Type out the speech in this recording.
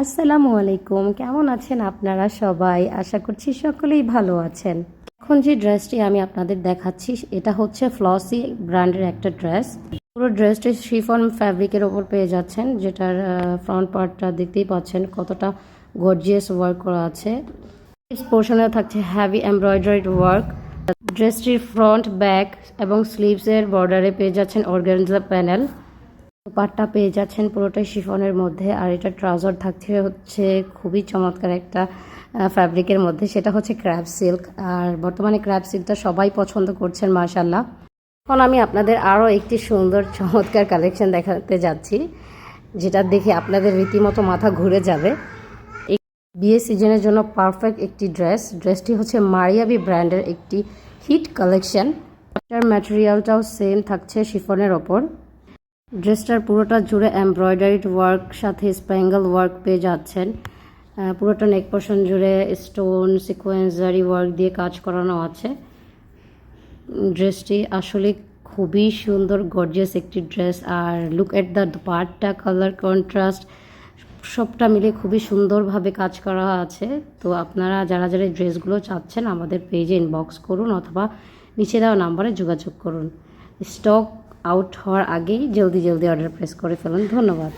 আসসালামু আলাইকুম। কেমন আছেন আপনারা সবাই? আশা করছি সকলেই ভালো আছেন। এখন যে ড্রেসটি আমি আপনাদের দেখাচ্ছি, এটা হচ্ছে ফ্লসি ব্র্যান্ডের একটা ড্রেস। পুরো ড্রেসটি শিফন ফ্যাব্রিকের ওপর পেয়ে যাচ্ছেন, যেটার ফ্রন্ট পার্টটা দেখতেই পাচ্ছেন কতটা গর্জিয়াস ওয়ার্ক করা আছে। পোর্শনে থাকছে হ্যাভি এমব্রয়ডারিড ওয়ার্ক ড্রেসটির ফ্রন্ট ব্যাক এবং স্লিভসের বর্ডারে পেয়ে যাচ্ছেন অর্গানজা প্যানেল পাটটা পেয়ে যাচ্ছেন পুরোটাই শিফনের মধ্যে, আর এটা ট্রাউজার থাকছে হচ্ছে খুবই চমৎকার একটা ফ্যাব্রিকের মধ্যে, সেটা হচ্ছে ক্র্যাব সিল্ক, আর বর্তমানে ক্র্যাব সিল্কটা সবাই পছন্দ করছেন মার্শাল্লাহ এখন আমি আপনাদের আরও একটি সুন্দর, চমৎকার কালেকশন দেখাতে যাচ্ছি, যেটা দেখে আপনাদের রীতিমতো মাথা ঘুরে যাবে। বিয়ে সিজনের জন্য পারফেক্ট একটি ড্রেস, ড্রেসটি হচ্ছে মারিয়াবি ব্র্যান্ডের একটি হিট কালেকশন। ম্যাটেরিয়ালটাও সেম থাকছে শিফনের ওপর। ড্রেসটার পুরোটা জুড়ে এমব্রয়ডারিড ওয়ার্ক সাথে স্প্যাঙ্গল ওয়ার্ক পেয়ে যাচ্ছেন। পুরোটা নেক পোর্শন জুড়ে স্টোন সিকোয়েন্স জারি ওয়ার্ক দিয়ে কাজ করানো আছে। ড্রেসটি আসলে খুবই সুন্দর গর্জিয়াস একটি ড্রেস। আর লুক এট দ্য পার্টটা কালার কন্ট্রাস্ট সবটা মিলে খুবই সুন্দরভাবে কাজ করা আছে। তো আপনারা যারা যারা ড্রেসগুলো চাচ্ছেন, আমাদের পেজে ইনবক্স করুন অথবা নিচে দেওয়া নাম্বারে যোগাযোগ করুন। স্টক আউট হওয়ার আগেই জলদি জলদি অর্ডার প্রেস করে ফেলুন। ধন্যবাদ।